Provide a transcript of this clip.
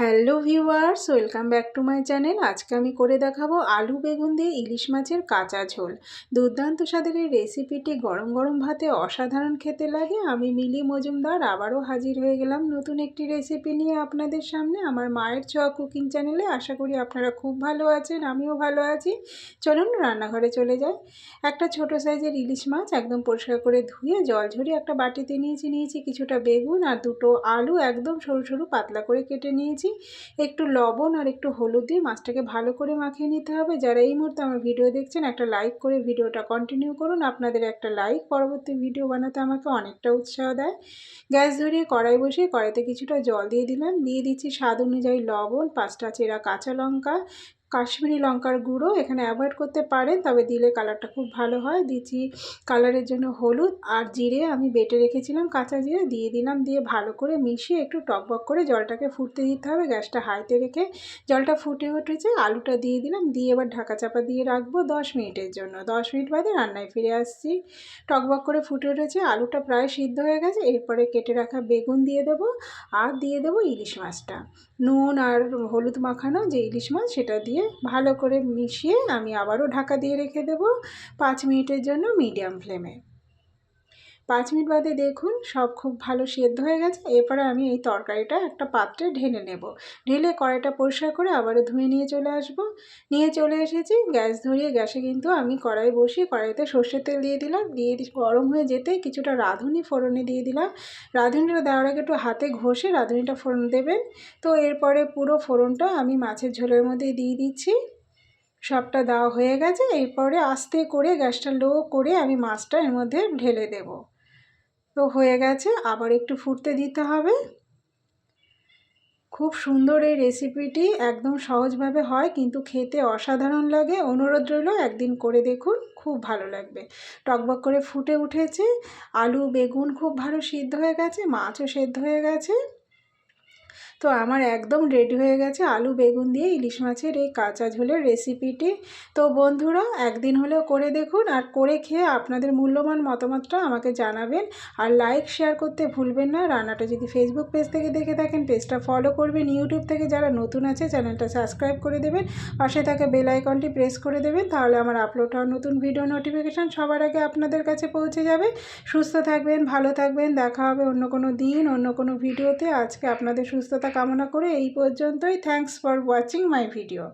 Hello viewers, welcome back to my channel. আজকে আমি করে দেখাবো আলু বেগুন দিয়ে ইলিশ মাছের কাঁচা ঝোল। দুর্দান্ত স্বাদের এই রেসিপিটি গরম গরম ভাতে অসাধারণ খেতে লাগে। আমি মিলি মজুমদার আবারও হাজির হয়ে গেলাম নতুন একটি রেসিপি নিয়ে আপনাদের সামনে আমার মায়ের ছোঁয়া কুকিং চ্যানেলে। আশা করি আপনারা খুব ভালো আছেন, আমিও ভালো আছি। চলুন রান্নাঘরে চলে যাই। একটা ছোট সাইজের ইলিশ মাছ একদম পরিষ্কার করে ধুয়ে জল ঝরিয়ে একটা বাটিতে নিয়েছি নিয়েছি কিছুটা বেগুন আর দুটো আলু একদম সরু সরু পাতলা করে কেটে নিয়েছি। একটু লবণ আর একটু হলুদ দিয়ে মাছটাকে ভালো করে মাখিয়ে নিতে হবে। যারা এই মুহূর্তে আমার ভিডিও দেখছেন, একটা লাইক করে ভিডিওটা কন্টিনিউ করুন। আপনাদের একটা লাইক পরবর্তী ভিডিও বানাতে আমাকে অনেকটা উৎসাহ দেয়। গ্যাস ধরিয়ে কড়াই বসিয়ে কড়াইতে কিছুটা জল দিয়ে দিলাম। দিয়ে দিচ্ছি স্বাদ অনুযায়ী লবণ, পাঁচটা চেরা কাঁচা লঙ্কা কাশ্মীরি লঙ্কার গুঁড়ো এখানে অ্যাভয়েড করতে পারেন, তবে দিলে কালারটা খুব ভালো হয়। দিচ্ছি কালারের জন্য হলুদ আর জিরে আমি বেটে রেখেছিলাম কাঁচা জিরে, দিয়ে দিলাম, দিয়ে ভালো করে মিশিয়ে একটু টকবক করে জলটাকে ফুটতে দিতে হবে গ্যাসটা হাইতে রেখে। জলটা ফুটে উঠেছে, আলুটা দিয়ে দিলাম, দিয়ে এবার ঢাকা চাপা দিয়ে রাখব দশ মিনিটের জন্য। দশ মিনিট বাদে রান্নায় ফিরে আসছি। টকবক করে ফুটে উঠেছে, আলুটা প্রায় সিদ্ধ হয়ে গেছে, এরপরে কেটে রাখা বেগুন দিয়ে দেবো আর দিয়ে দেবো ইলিশ মাছটা। নুন আর হলুদ মাখানো যে ইলিশ মাছ, সেটা দিয়ে ভালো করে মিশিয়ে আমি আবারও ঢাকা দিয়ে রেখে দেবো পাঁচ মিনিটের জন্য মিডিয়াম ফ্লেমে। পাঁচ মিনিট বাদে দেখুন সব খুব ভালো সেদ্ধ হয়ে গেছে। এরপরে আমি এই তরকারিটা একটা পাত্রে ঢেলে নেব। ঢেলে কড়াইটা পরিষ্কার করে আবারও ধুয়ে নিয়ে চলে আসব। নিয়ে চলে এসেছি। গ্যাস ধরিয়ে গ্যাসে কিন্তু আমি কড়াই বসিয়ে কড়াইতে সর্ষের তেল দিয়ে দিলাম। দিয়ে গরম হয়ে যেতে কিছুটা রাঁধুনি ফোড়নে দিয়ে দিলাম। রাঁধুনিটা দেওয়ার আগে একটু হাতে ঘষে রাঁধুনিটা ফোড়ন দেবেন। তো এরপরে পুরো ফোড়নটা আমি মাছের ঝোলের মধ্যে দিয়ে দিচ্ছি। সবটা দেওয়া হয়ে গেছে। এরপরে আস্তে করে গ্যাসটা লো করে আমি মাছটা এর মধ্যে ঢেলে দেবো। তো হয়ে গেছে, আবার একটু ফুটতে দিতে হবে। খুব সুন্দর এই রেসিপিটি, একদম সহজভাবে হয়, কিন্তু খেতে অসাধারণ লাগে। অনুরোধ রইল একদিন করে দেখুন, খুব ভালো লাগবে। টকবক করে ফুটে উঠেছে, আলু, বেগুন খুব ভালো সিদ্ধ হয়ে গেছে, মাছও সেদ্ধ হয়ে গেছে। তো আমার একদম রেডি হয়ে গেছে আলু, বেগুন দিয়ে ইলিশ মাছের এই কাঁচা ঝোলের রেসিপিটি তো বন্ধুরা, একদিন হলেও করে দেখুন আর করে খেয়ে আপনাদের মূল্যবান মতামতটা আমাকে জানাবেন। আর লাইক শেয়ার করতে ভুলবেন না। রান্নাটা যদি ফেসবুক পেজ থেকে দেখে থাকেন পেজটা ফলো করবেন। ইউটিউব থেকে যারা নতুন আছে চ্যানেলটা সাবস্ক্রাইব করে দেবেন। পাশে থাকা বেল আইকনটি প্রেস করে দেবেন। তাহলে আমার আপলোড হওয়া নতুন ভিডিও নোটিফিকেশান সবার আগে আপনাদের কাছে পৌঁছে যাবে। সুস্থ থাকবেন, ভালো থাকবেন। দেখা হবে অন্য কোনো দিন, অন্য কোনো ভিডিওতে আজকে আপনাদের সুস্থতা কামনা করে এই পর্যন্তই। Thanks for watching my video